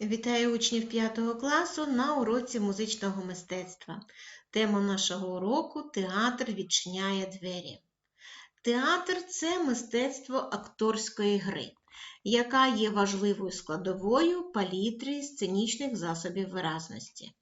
Вітаю учнів 5 класу на уроці музичного мистецтва. Тема нашого уроку Театр відчиняє двері. Театр це мистецтво акторської гри, яка є важливою складовою палітри сценічних засобів виразності.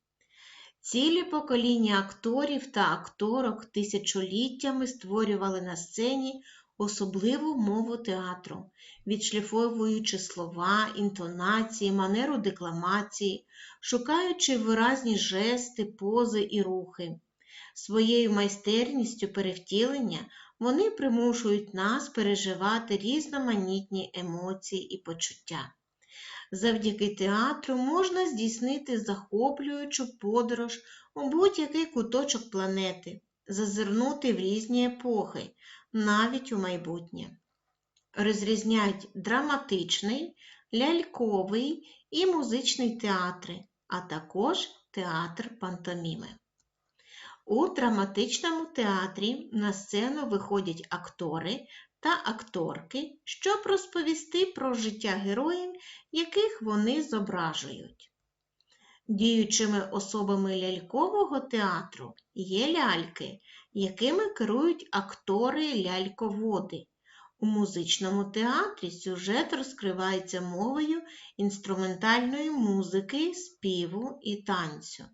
Цілі покоління акторів та акторок тисячоліттями створювали на сцені особливу мову театру, відшліфовуючи слова, інтонації, манеру декламації, шукаючи виразні жести, пози і рухи. Своєю майстерністю перевтілення вони примушують нас переживати різноманітні емоції і почуття. Завдяки театру можна здійснити захоплюючу подорож у будь-який куточок планети, зазирнути в різні епохи, навіть у майбутнє. Розрізняють драматичний, ляльковий і музичний театри, а також театр пантоміми. У драматичному театрі на сцену виходять актори та акторки, щоб розповісти про життя героїв, яких вони зображують. Діючими особами лялькового театру є ляльки, якими керують актори ляльководи. У музичному театрі сюжет розкривається мовою інструментальної музики, співу і танцю.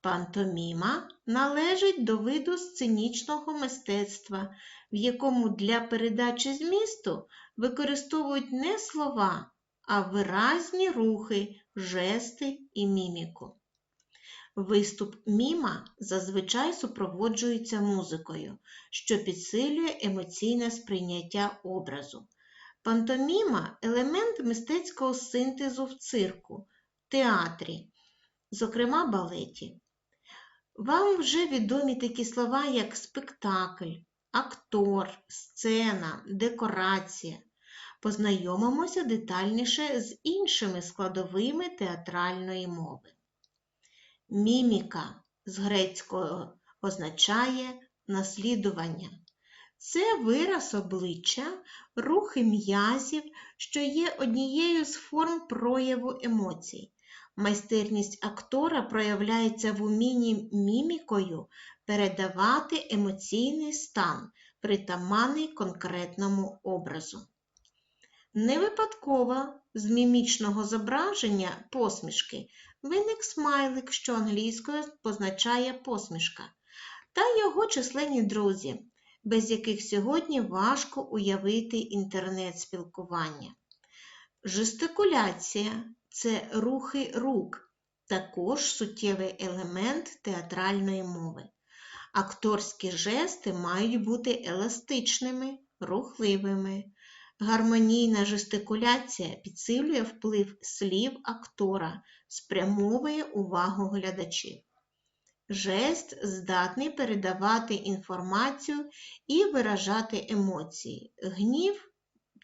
Пантоміма належить до виду сценічного мистецтва, в якому для передачі змісту використовують не слова, а виразні рухи, жести і міміку. Виступ міма зазвичай супроводжується музикою, що підсилює емоційне сприйняття образу. Пантоміма елемент мистецького синтезу в цирку, театрі, зокрема балеті. Вам вже відомі такі слова, як спектакль, актор, сцена, декорація. Познайомимося детальніше з іншими складовими театральної мови. Міміка з грецького означає наслідування. Це вираз обличчя, рухи м'язів, що є однією з форм прояву емоцій. Майстерність актора проявляється в умінні мімікою передавати емоційний стан, притаманний конкретному образу. Не випадково з мімічного зображення посмішки виник смайлик, що англійською позначає посмішка, та його численні друзі, без яких сьогодні важко уявити інтернет-спілкування. Жестикуляція це рухи рук, також суттєвий елемент театральної мови. Акторські жести мають бути еластичними, рухливими. Гармонійна жестикуляція підсилює вплив слів актора, спрямовує увагу глядачів. Жест здатний передавати інформацію і виражати емоції. Гнів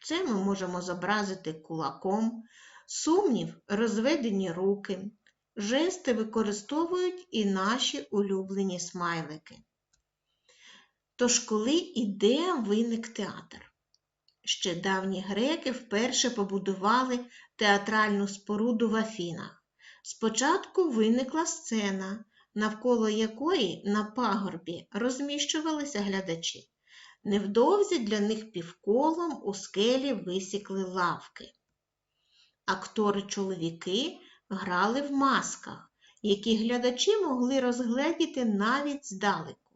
це ми можемо зобразити кулаком, сумнів розведені руки. Жести використовують і наші улюблені смайлики. Тож, коли іде виник театр? Ще давні греки вперше побудували театральну споруду в Афінах. Спочатку виникла сцена, навколо якої на пагорбі розміщувалися глядачі. Невдовзі для них півколом у скелі висікли лавки. Актори-чоловіки грали в масках, які глядачі могли розгледіти навіть здалеку.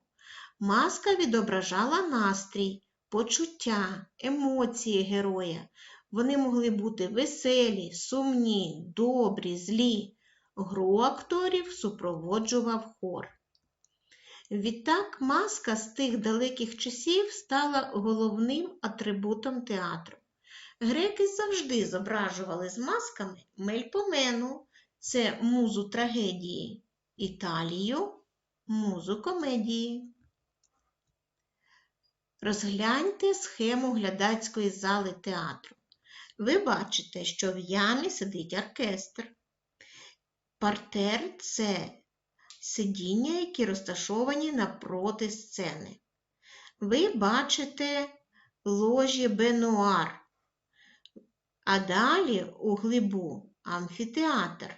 Маска відображала настрій, почуття, емоції героя. Вони могли бути веселі, сумні, добрі, злі. Гру акторів супроводжував хор. Відтак маска з тих далеких часів стала головним атрибутом театру. Греки завжди зображували з масками мельпомену, це музу трагедії, Італію, музу комедії. Розгляньте схему глядацької зали театру. Ви бачите, що в ямі сидить оркестр. Партер це сидіння, які розташовані напроти сцени. Ви бачите ложі бенуар, а далі у глибу амфітеатр.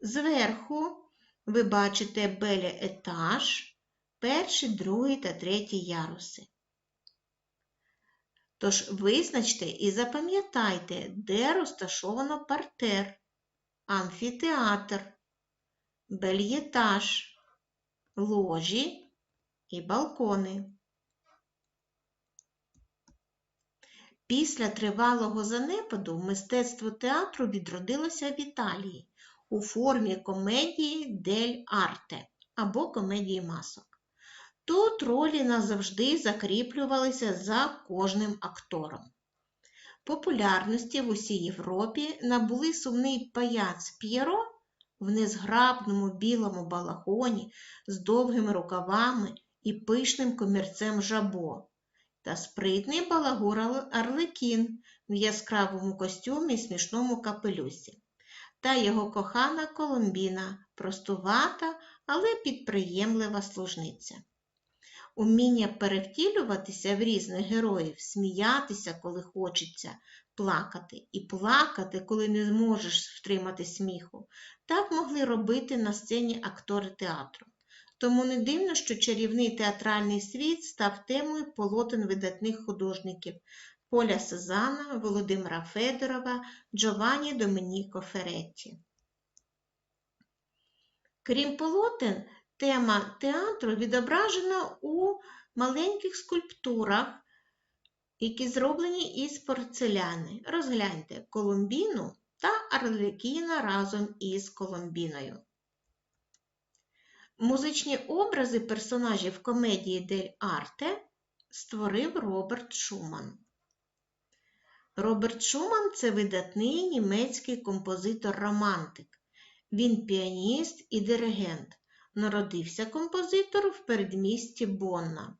Зверху ви бачите беля етаж, перший, другий та третій яруси. Тож визначте і запам'ятайте, де розташовано партер, амфітеатр, бельєтаж, ложі і балкони. Після тривалого занепаду мистецтво театру відродилося в Італії у формі комедії дель арте або комедії масок. Тут ролі назавжди закріплювалися за кожним актором. Популярності в усій Європі набули сумний паяц П'єро в незграбному білому балахоні з довгими рукавами і пишним комірцем жабо та спритний балагур Арлекін в яскравому костюмі і смішному капелюсі, та його кохана Коломбіна, простувата, але підприємлива служниця. Уміння перевтілюватися в різних героїв, сміятися, коли хочеться, плакати, і плакати, коли не зможеш втримати сміху, так могли робити на сцені актори театру. Тому не дивно, що чарівний театральний світ став темою полотен видатних художників Поля Сезана, Володимира Федорова, Джованні Домініко Феретті. Крім полотен, тема театру відображена у маленьких скульптурах, які зроблені із порцеляни. Розгляньте Колумбіну та Арлекіна разом із Колумбіною. Музичні образи персонажів комедії Дель Арте створив Роберт Шуман. Роберт Шуман це видатний німецький композитор-романтик. Він піаніст і диригент. Народився композитор в передмісті Бонна.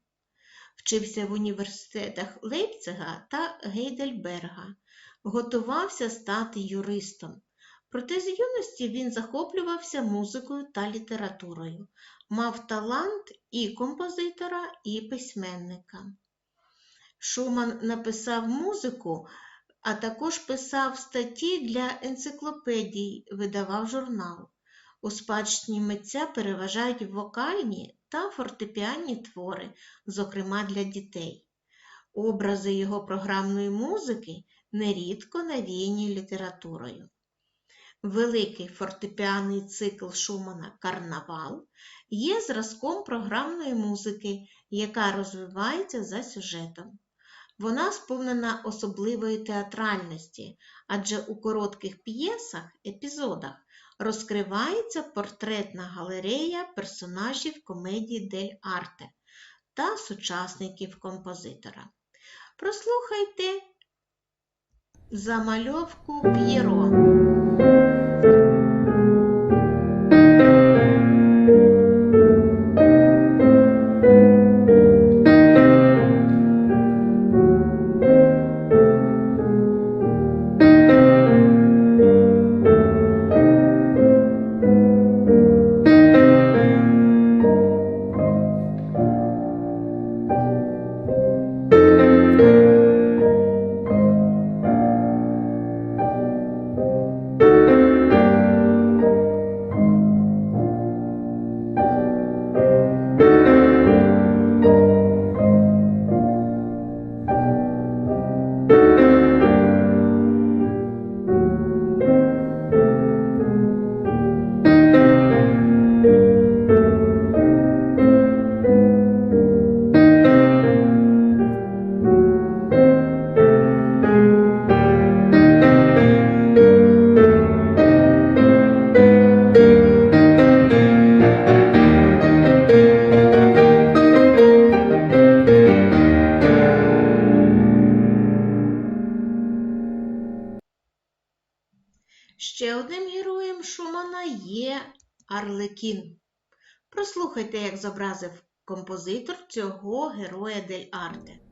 Вчився в університетах Лейпцига та Гейдельберга. Готувався стати юристом. Проте з юності він захоплювався музикою та літературою, мав талант і композитора, і письменника. Шуман написав музику, а також писав статті для енциклопедій, видавав журнал. У спадщині митця переважають вокальні та фортепіанні твори, зокрема для дітей. Образи його програмної музики нерідко навіяні літературою. Великий фортепіаний цикл Шумана Карнавал є зразком програмної музики, яка розвивається за сюжетом. Вона сповнена особливої театральності, адже у коротких п'єсах, епізодах розкривається портретна галерея персонажів комедії Дель Арте та сучасників композитора. Прослухайте замальовку П'єро. Прослухайте, як зобразив композитор цього героя Дель Арте.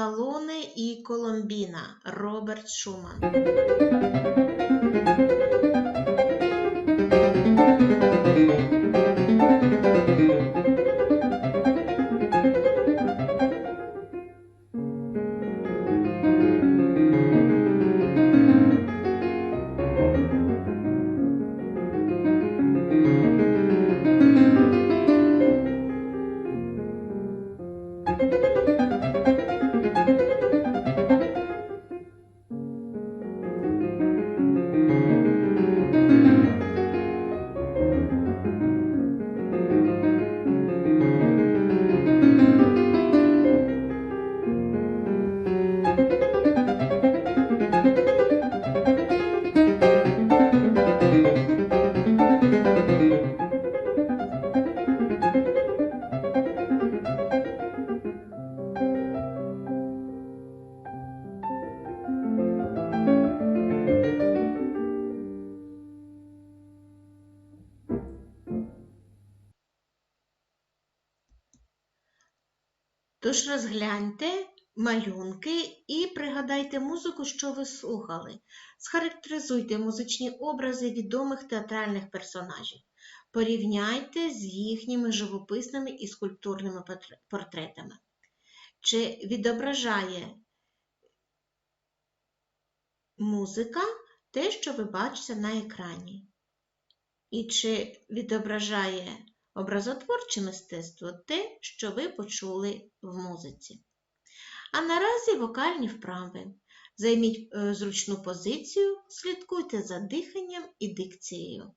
Калуни і Коломбіна Роберт Шуман. Музика Погляньте малюнки і пригадайте музику, що ви слухали. Схарактеризуйте музичні образи відомих театральних персонажів. Порівняйте з їхніми живописними і скульптурними портретами. Чи відображає музика те, що ви бачите на екрані? І чи відображає Образотворче мистецтво те, що ви почули в музиці. А наразі вокальні вправи. Займіть е, зручну позицію, слідкуйте за диханням і дикцією.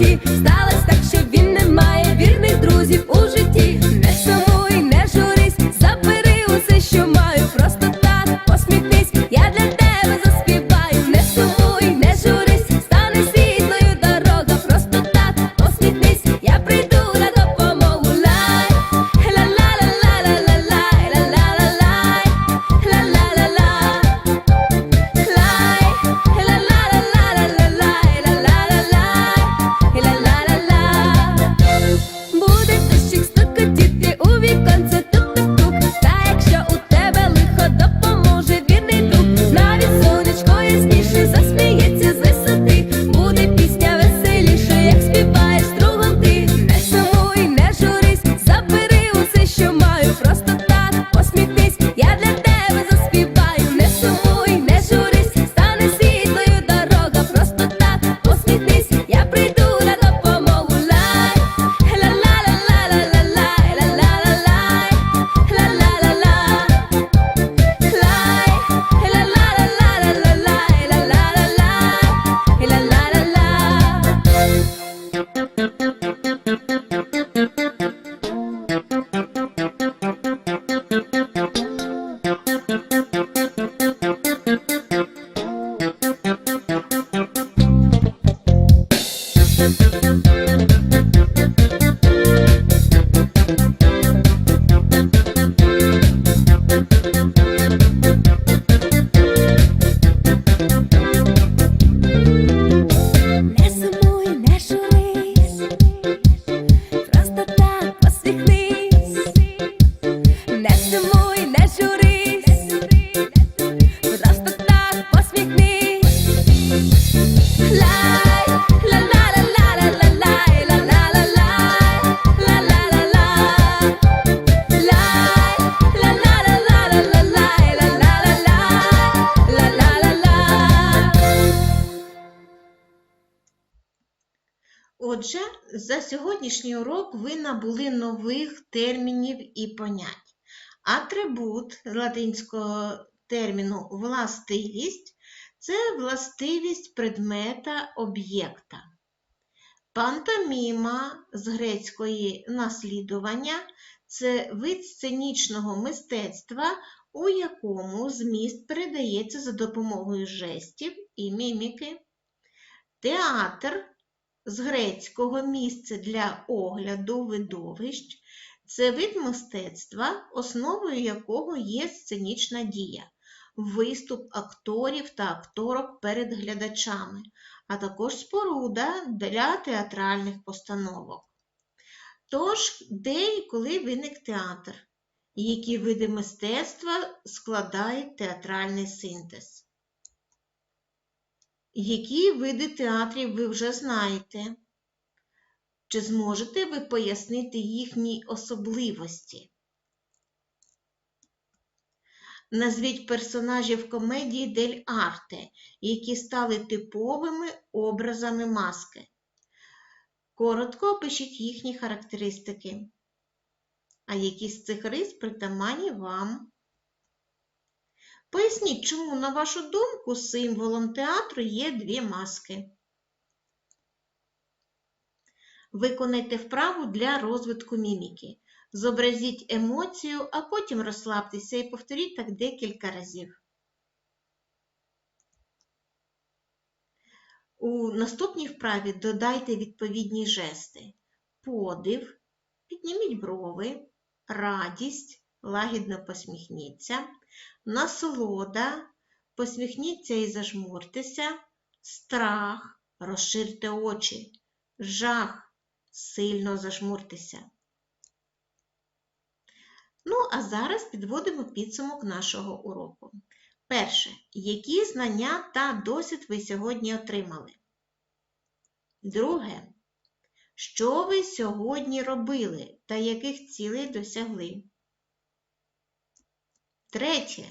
світі. За сьогоднішній урок ви набули нових термінів і понять. Атрибут латинського терміну властивість це властивість предмета об'єкта. Пантоміма з грецької наслідування це вид сценічного мистецтва, у якому зміст передається за допомогою жестів і міміки. Театр з грецького місце для огляду видовищ це вид мистецтва, основою якого є сценічна дія, виступ акторів та акторок перед глядачами, а також споруда для театральних постановок. Тож, де і коли виник театр, які види мистецтва складають театральний синтез? Які види театрів ви вже знаєте? Чи зможете ви пояснити їхні особливості? Назвіть персонажів комедії Дель Арте, які стали типовими образами маски. Коротко опишіть їхні характеристики. А які з цих рис притаманні вам? Поясніть, чому, на вашу думку, символом театру є дві маски. Виконайте вправу для розвитку міміки. Зобразіть емоцію, а потім розслабтеся і повторіть так декілька разів. У наступній вправі додайте відповідні жести. Подив, підніміть брови, радість, лагідно посміхніться, насолода, посміхніться і зажмуртеся, страх, розширте очі, жах, сильно зажмуртеся. Ну, а зараз підводимо підсумок нашого уроку. Перше. Які знання та досвід ви сьогодні отримали? Друге. Що ви сьогодні робили та яких цілей досягли? Третє.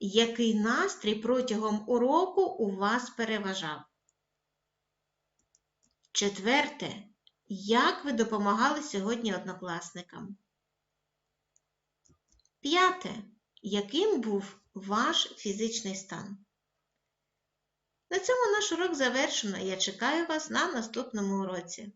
Який настрій протягом уроку у вас переважав? Четверте. Як ви допомагали сьогодні однокласникам? П'яте. Яким був ваш фізичний стан? На цьому наш урок завершено. Я чекаю вас на наступному уроці.